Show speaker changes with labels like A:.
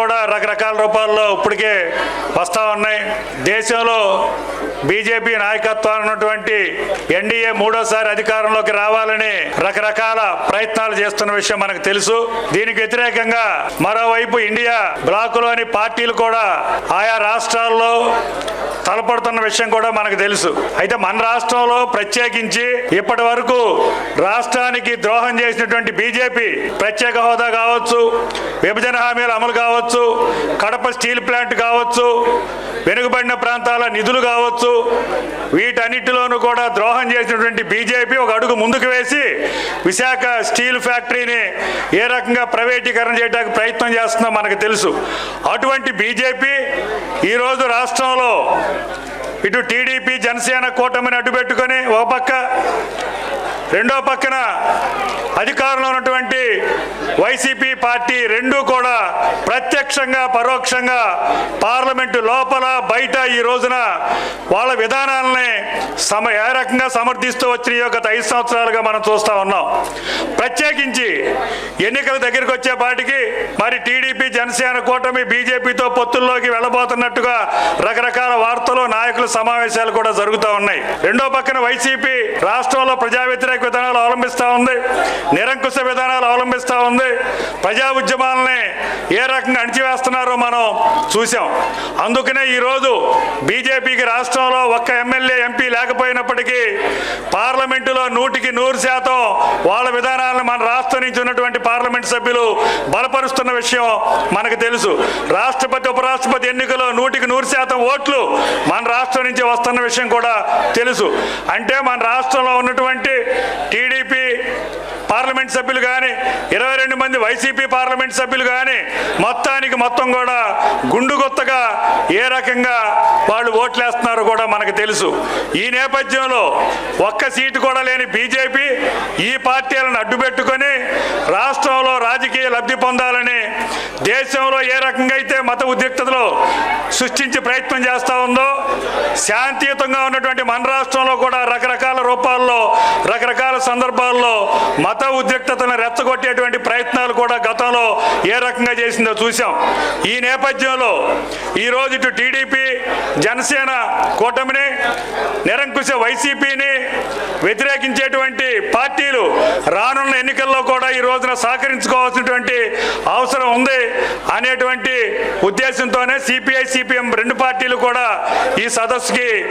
A: కూడా రకరకాల రూపాల్లో ఇప్పటికే వస్తూ ఉన్నాయి. దేశంలో బీజేపీ నాయకత్వాన్ని ఉన్నటువంటి ఎన్డీఏ మూడోసారి అధికారంలోకి రావాలని రకరకాల ప్రయత్నాలు చేస్తున్న విషయం మనకు తెలుసు. దీనికి వ్యతిరేకంగా మరోవైపు ఇండియా బ్లాకులోని పార్టీలు కూడా ఆయా రాష్ట్రాల్లో తలపడుతున్న విషయం కూడా మనకు తెలుసు. అయితే మన రాష్ట్రంలో ప్రత్యేకించి ఇప్పటి వరకు రాష్ట్రానికి ద్రోహం చేసినటువంటి బీజేపీ ప్రత్యేక హోదా కావచ్చు విభజన హామీలు అమలు కావచ్చు కడప స్టీల్ ప్లాంట్ కావచ్చు వెనుకబడిన ప్రాంతాల నిధులు కావచ్చు వీటన్నిటిలోనూ కూడా ద్రోహం చేసినటువంటి బీజేపీ ఒక అడుగు ముందుకు వేసి విశాఖ స్టీల్ ఫ్యాక్టరీని ఏ రకంగా ప్రైవేటీకరణ చేయడానికి ప్రయత్నం చేస్తుందో మనకు తెలుసు. అటువంటి బీజేపీ ఈరోజు రాష్ట్రంలో ఇటు టీడీపీ జనసేన కూటమిని అడ్డుపెట్టుకొని ఒక పక్క రెండో పక్కన అధికారంలో ఉన్నటువంటి వైసీపీ పార్టీ రెండూ కూడా ప్రత్యక్షంగా పరోక్షంగా పార్లమెంటు లోపల బయట ఈ రోజున వాళ్ళ విధానాలని సమ ఏ రకంగా సమర్థిస్తూ వచ్చినాయో గత ఐదు సంవత్సరాలుగా మనం చూస్తూ ఉన్నాం. ప్రత్యేకించి ఎన్నికల దగ్గరికి వచ్చే పాటికి మరి టీడీపీ జనసేన కూటమి బీజేపీతో పొత్తుల్లోకి వెళ్ళబోతున్నట్టుగా రకరకాల వార్తలు నాయకుల సమావేశాలు కూడా జరుగుతూ ఉన్నాయి. రెండో పక్కన వైసీపీ రాష్ట్రంలో ప్రజా వ్యతిరేక విధానాలు అవలంబిస్తూ ఉంది. నిరంకుశ విధానాలు అవలంబిస్తూ ఉంది. ప్రజా ఉద్యమాలని ఏ రకంగా అణిచివేస్తున్నారో మనం చూసాం అందుకనే ఈరోజు బీజేపీకి రాష్ట్రంలో ఒక్క ఎమ్మెల్యే ఎంపీ లేకపోయినప్పటికీ పార్లమెంటులో నూటికి నూరు శాతం వాళ్ళ విధానాలను మన రాష్ట్రం నుంచి ఉన్నటువంటి పార్లమెంట్ సభ్యులు బలపరుస్తున్న విషయం మనకు తెలుసు. రాష్ట్రపతి ఉపరాష్ట్రపతి ఎన్నికలో నూటికి నూరు శాతం ఓట్లు మన రాష్ట్రం నుంచి వస్తున్న విషయం కూడా తెలుసు. అంటే మన రాష్ట్రంలో ఉన్నటువంటి పార్లమెంట్ సభ్యులు కానీ ఇరవై రెండు మంది వైసీపీ పార్లమెంట్ సభ్యులు కానీ మొత్తానికి మొత్తం కూడా గుండుగొత్తగా ఏ రకంగా వాళ్ళు ఓట్లేస్తున్నారో కూడా మనకు తెలుసు. ఈ నేపథ్యంలో ఒక్క సీటు కూడా లేని బీజేపీ ఈ పార్టీలను అడ్డుపెట్టుకొని రాష్ట్రంలో రాజకీయ లబ్ధి పొందాలని దేశంలో ఏ రకంగా అయితే మత ఉద్రిక్తతలు సృష్టించే ప్రయత్నం చేస్తూ ఉందో శాంతియుతంగా ఉన్నటువంటి మన రాష్ట్రంలో కూడా రకరకాల రూపాల్లో రకరకాల సందర్భాల్లో మత ఉద్రిక్తతను రెచ్చగొట్టేటువంటి ప్రయత్నాలు కూడా గతంలో ఏ రకంగా చేసిందో చూసాం ఈ నేపథ్యంలో ఈరోజు ఇటు టీడీపీ జనసేన కూటమిని నిరంకుశ వైసీపీని వ్యతిరేకించేటువంటి పార్టీలు రానున్న ఎన్నికల్లో కూడా ఈ రోజున సహకరించుకోవాల్సినటువంటి అవసరం ఉంది అనేటువంటి ఉద్దేశంతోనే సిపిఐ సిపిఎం రెండు పార్టీలు కూడా ఈ సదస్సుకి